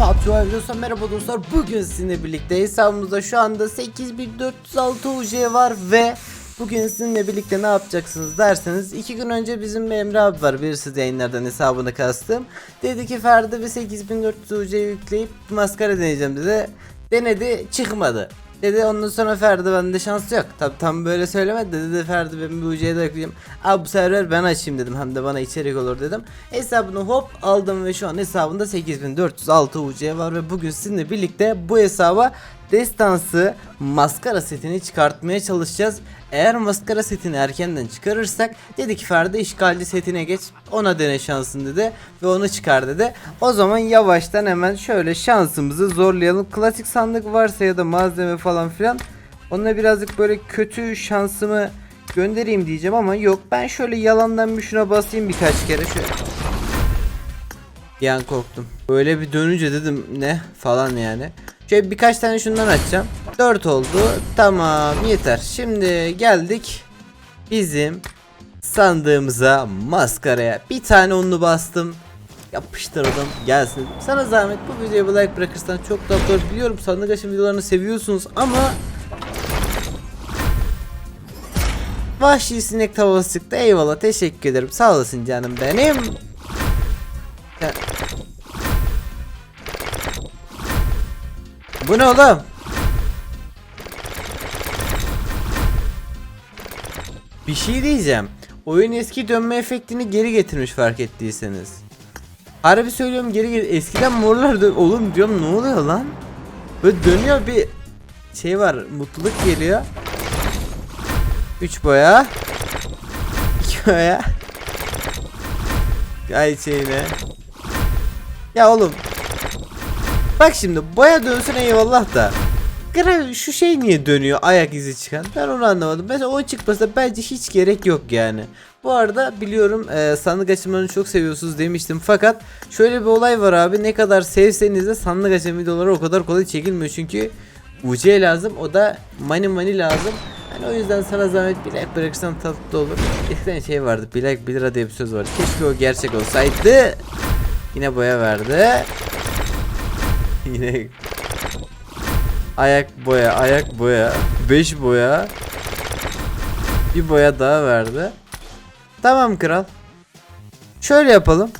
Mobile videosu. Merhaba dostlar. Bugün sizinle birlikte hesabımızda şu anda 8406 UC var ve Bugün sizinle birlikte ne yapacaksınız derseniz iki gün önce bizim bir Emre abi var. Birisi yayınlardan hesabını kastım. Dedi ki Ferdi bir 8400 UC yükleyip maskara deneyeceğim dedi. Denedi çıkmadı Dedi ondan sonra Ferdi bende şans yok. Tabi tam böyle söylemedi de dedi Ferdi ben bir UC'ye de ekleyeyim. Abi bu sefer ben açayım dedim hem de bana içerik olur dedim. Hesabını hop aldım ve şu an hesabında 8406 UC var ve bugün sizinle birlikte bu hesaba destansı maskara setini çıkartmaya çalışacağız. Eğer maskara setini erkenden çıkarırsak dedi ki Ferdi işgalci setine geç ona dene şansın dedi ve onu çıkar dedi. O zaman yavaştan hemen şöyle şansımızı zorlayalım. Klasik sandık varsa ya da malzeme falan filan onunla birazcık böyle kötü şansımı göndereyim diyeceğim ama yok ben şöyle yalandan bir şuna basayım birkaç kere şöyle. Bir korktum. Böyle bir dönünce dedim ne falan yani. Şöyle birkaç tane şundan açacağım. 4 oldu. Tamam yeter. Şimdi geldik bizim sandığımıza maskaraya. Bir tane onlu bastım. Yapıştırdım gelsin. Sana zahmet bu videoya bir like bırakırsan çok tatlı olur. Biliyorum sandık açım videolarını seviyorsunuz ama Vahşi sinek tavası çıktı. Eyvallah teşekkür ederim. Sağ olasın canım benim. Bu ne oğlum? Bir şey diyeceğim. Oyun eski dönme efektini geri getirmiş fark ettiyseniz. Harbi söylüyorum geri geri eskiden morlar dön oğlum diyorum ne oluyor lan? Böyle dönüyor bir şey var mutluluk geliyor. 3 boya 2 boya Gay şeyine Ya oğlum Bak şimdi boya dönsün eyvallah da. Gra- şu şey niye dönüyor ayak izi çıkan? Ben onu anlamadım. Mesela o çıkmasa bence hiç gerek yok yani. Bu arada biliyorum e, sandık açımlarını çok seviyorsunuz demiştim. Fakat şöyle bir olay var abi ne kadar sevseniz de sandık açım videoları o kadar kolay çekilmiyor. Çünkü UC lazım o da money money lazım. Yani o yüzden sana zahmet bir like bırakırsan tatlı olur. Eskiden şey vardı bir like 1 lira diye bir söz vardı. Keşke o gerçek olsaydı. Yine boya verdi yine Ayak boya, ayak boya, 5 boya. Bir boya daha verdi. Tamam kral. Şöyle yapalım.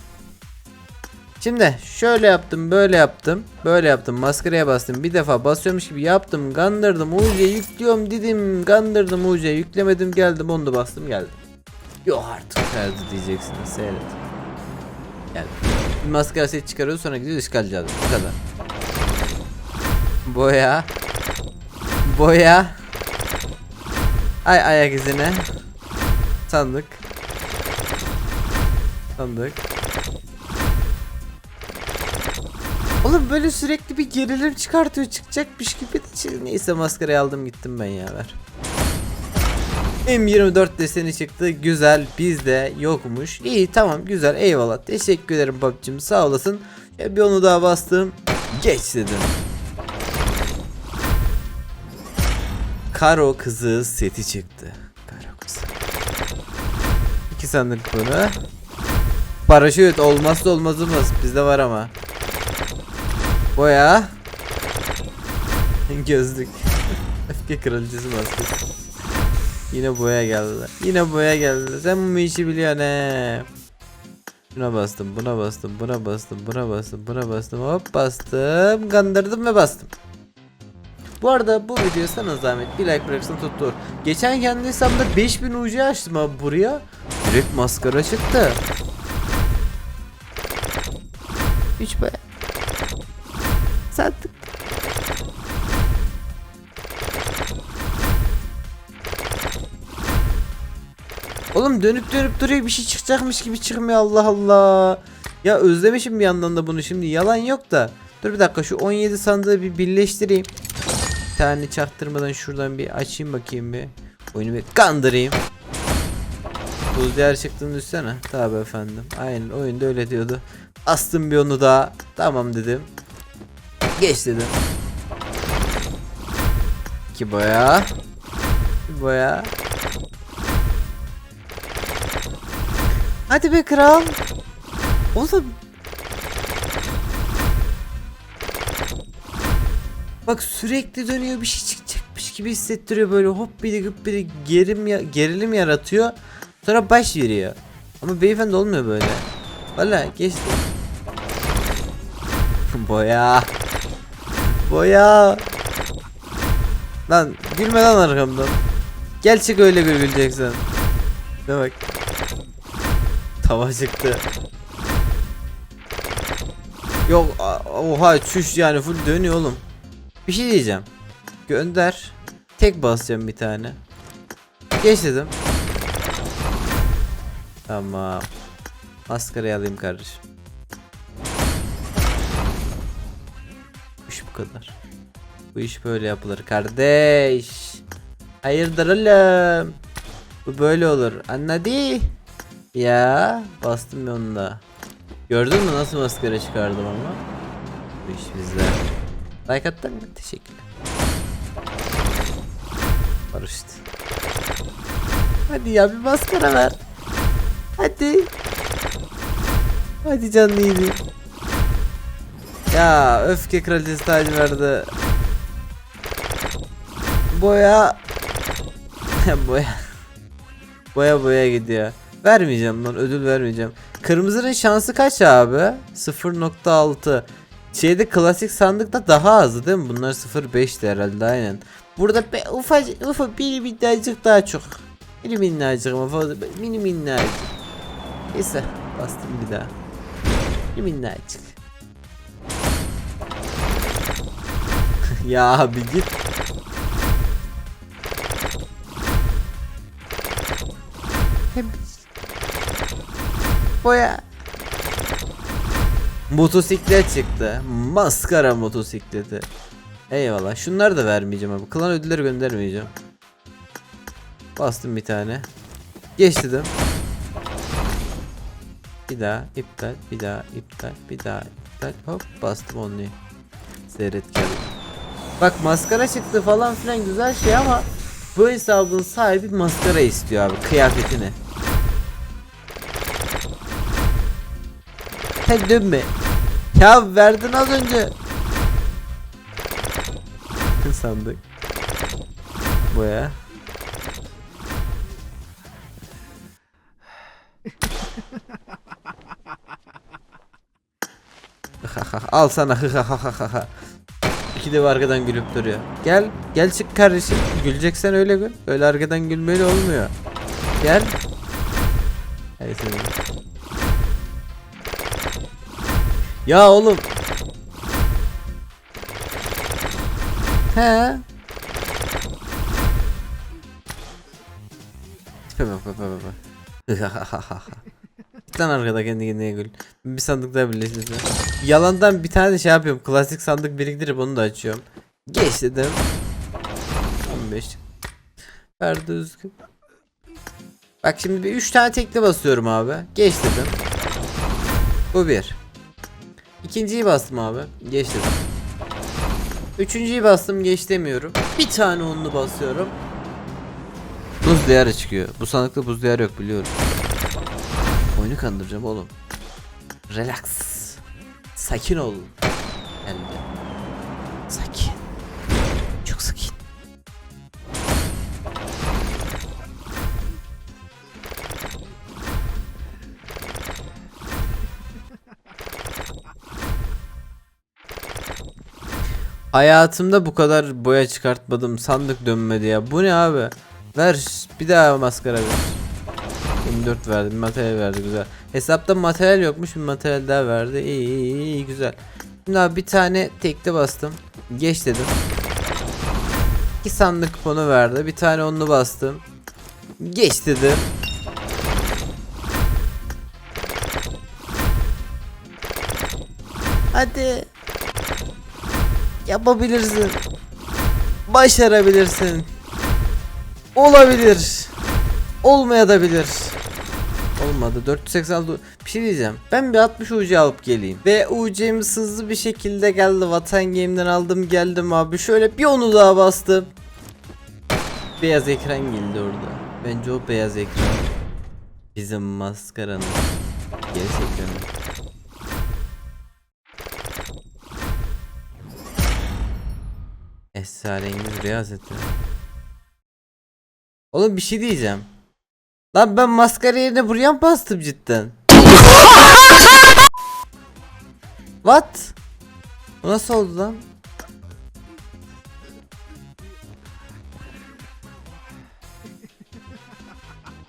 Şimdi şöyle yaptım, böyle yaptım, böyle yaptım, maskaraya bastım, bir defa basıyormuş gibi yaptım, gandırdım, UC yüklüyorum dedim, gandırdım UC yüklemedim, geldim, onu da bastım, geldim. Yok artık ferdi diyeceksiniz, seyret. Geldim. Bir maskara set çıkarıyoruz sonra gidiyoruz işgalci alıyoruz. Bu kadar. Boya. Boya. Ay ayak izine. Sandık. Sandık. Oğlum böyle sürekli bir gerilim çıkartıyor çıkacakmış gibi de Neyse maskarayı aldım gittim ben ya ver. M24 deseni çıktı güzel bizde yokmuş İyi tamam güzel eyvallah teşekkür ederim babacım sağ olasın bir onu daha bastım geç dedim Karo kızı seti çıktı. Karo kızı. İki sandık bunu. Paraşüt olmazsa olmazımız. Bizde var ama. Boya. Gözlük. Öfke kraliçesi maskesi. Yine boya geldi. Yine boya geldi. Sen bu işi biliyorsun he. Buna bastım, buna bastım, buna bastım, buna bastım, buna bastım, hop bastım, kandırdım ve bastım. Bu arada bu video sana zahmet bir like bırakırsan tuttur. Geçen kendi hesabımda 5000 UC açtım abi buraya. Direkt maskara çıktı. Hiç be. Sattık. Oğlum dönüp dönüp duruyor bir şey çıkacakmış gibi çıkmıyor Allah Allah. Ya özlemişim bir yandan da bunu şimdi yalan yok da. Dur bir dakika şu 17 sandığı bir birleştireyim. Tane çaktırmadan şuradan bir açayım bakayım bir. Oyunu bir kandırayım. Buz diğer çıktığını düşsene. Tabi efendim. Aynen oyunda öyle diyordu. Astım bir onu daha. Tamam dedim. Geç dedim. İki boya. Bir boya. Hadi be kral. Oğlum Bak sürekli dönüyor bir şey çıkacakmış gibi hissettiriyor böyle hop biri gıp biri gerim ya, gerilim yaratıyor. Sonra baş veriyor. Ama beyefendi olmuyor böyle. Valla geçti. Boya. Boya. Lan gülme lan arkamdan. Gel çık öyle gül güleceksin. Ne bak. Tava çıktı. Yok oha çüş yani full dönüyor oğlum. Bir şey diyeceğim. Gönder. Tek basacağım bir tane. Geç dedim. Tamam. Maskarayı alayım kardeşim. Bu iş bu kadar. Bu iş böyle yapılır kardeş. Hayırdır oğlum? Bu böyle olur. Anladı? Ya bastım ya onu da. Gördün mü nasıl maskara çıkardım ama? Bu iş bizde. Like attın mı? Teşekkürler. Barıştı. Hadi ya bir maskara ver. Hadi. Hadi canlı iyiydi. Ya öfke kraliçesi tacı verdi. Boya. boya. Boya boya gidiyor. Vermeyeceğim lan ödül vermeyeceğim. Kırmızının şansı kaç abi? 0.6. Şeyde klasik sandıkta daha azdı değil mi? Bunlar 0.5'ti herhalde aynen. Burada be, ufacık ufak bir minnacık daha çok. Bir minnacık ama fazla mini minnacık. Neyse bastım bir daha. Bir minnacık. ya abi git. Boya. Motosiklet çıktı. Maskara motosikleti. Eyvallah. Şunları da vermeyeceğim abi. Klan ödülleri göndermeyeceğim. Bastım bir tane. Geç dedim. Bir daha iptal, bir daha iptal, bir daha iptal. Hop bastım onu. Seyret. Bak maskara çıktı falan filan güzel şey ama bu hesabın sahibi maskara istiyor abi kıyafetini. He dönme. Ya verdin az önce. Sandık. Boya. Al sana hı ha ha ha ha. İki de arkadan gülüp duruyor. Gel, gel çık kardeşim. Güleceksen öyle gül. Öyle arkadan gülmeyle olmuyor. Gel. Hadi seni. Ya oğlum. He. Lan arkada kendi kendine gül. Bir sandık daha birleştirdim. Yalandan bir tane şey yapıyorum. Klasik sandık biriktirip onu da açıyorum. Geç dedim. 15. Ver düzgün. Bak şimdi bir 3 tane tekli basıyorum abi. Geç dedim. Bu bir. İkinciyi bastım abi. Geç dedim. Üçüncüyü bastım geç demiyorum. Bir tane onlu basıyorum. Buz diyarı çıkıyor. Bu sandıkta buz diyarı yok biliyorum. Oyunu kandıracağım oğlum. Relax. Sakin ol. Geldi. Sakin. Hayatımda bu kadar boya çıkartmadım. Sandık dönmedi ya. Bu ne abi? Ver bir daha maskara ver. 24 verdi. Bir materyal verdi güzel. Hesapta materyal yokmuş. Bir materyal daha verdi. İyi iyi iyi, güzel. Şimdi abi bir tane tekte bastım. Geç dedim. İki sandık kuponu verdi. Bir tane onlu bastım. Geç dedim. Hadi. Yapabilirsin. Başarabilirsin. Olabilir. Olmayabilir. Olmadı. 486 bir şey diyeceğim. Ben bir 60 UC alıp geleyim. Ve UC'miz hızlı bir şekilde geldi. Vatan Game'den aldım geldim abi. Şöyle bir onu daha bastım. Beyaz ekran geldi orada. Bence o beyaz ekran. Bizim maskaranın. Gerisi ekranı. Esrarengiz beyaz. Oğlum bir şey diyeceğim. Lan ben maskara yerine buraya mı bastım cidden? What? Bu nasıl oldu lan?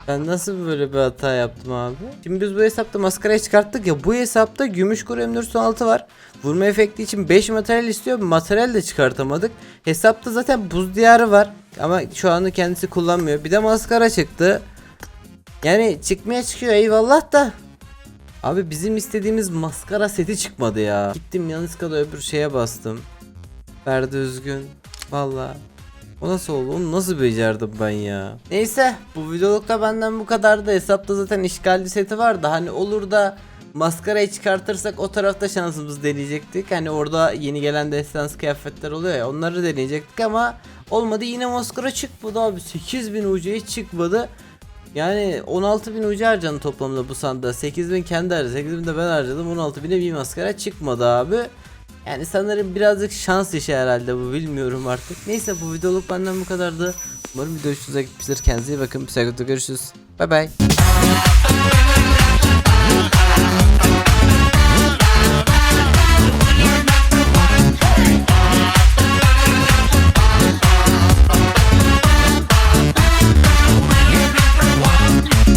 Ben nasıl böyle bir hata yaptım abi? Şimdi biz bu hesapta maskarayı çıkarttık ya bu hesapta gümüş kuru M416 var. Vurma efekti için 5 materyal istiyor. Materyal de çıkartamadık. Hesapta zaten buz diyarı var. Ama şu anda kendisi kullanmıyor. Bir de maskara çıktı. Yani çıkmaya çıkıyor eyvallah da. Abi bizim istediğimiz maskara seti çıkmadı ya. Gittim yanlışlıkla öbür şeye bastım. Ferdi Üzgün. Valla. O nasıl oldu? Onu nasıl becerdim ben ya? Neyse bu videolukta benden bu kadardı. Hesapta zaten işgalci seti vardı. Hani olur da maskarayı çıkartırsak o tarafta şansımızı deneyecektik. Hani orada yeni gelen destans kıyafetler oluyor ya onları deneyecektik ama olmadı yine maskara çıkmadı abi. 8000 UC'ye çıkmadı. Yani 16.000 ucu harcandı toplamda bu sandığa. 8.000 kendi harcadı. 8.000 de ben harcadım. 16.000'e bir maskara çıkmadı abi. Yani sanırım birazcık şans işi herhalde bu bilmiyorum artık. Neyse bu videoluk benden bu kadardı. Umarım video hoşunuza gitmiştir. Kendinize iyi bakın. Bir sonraki görüşürüz. Bay bay.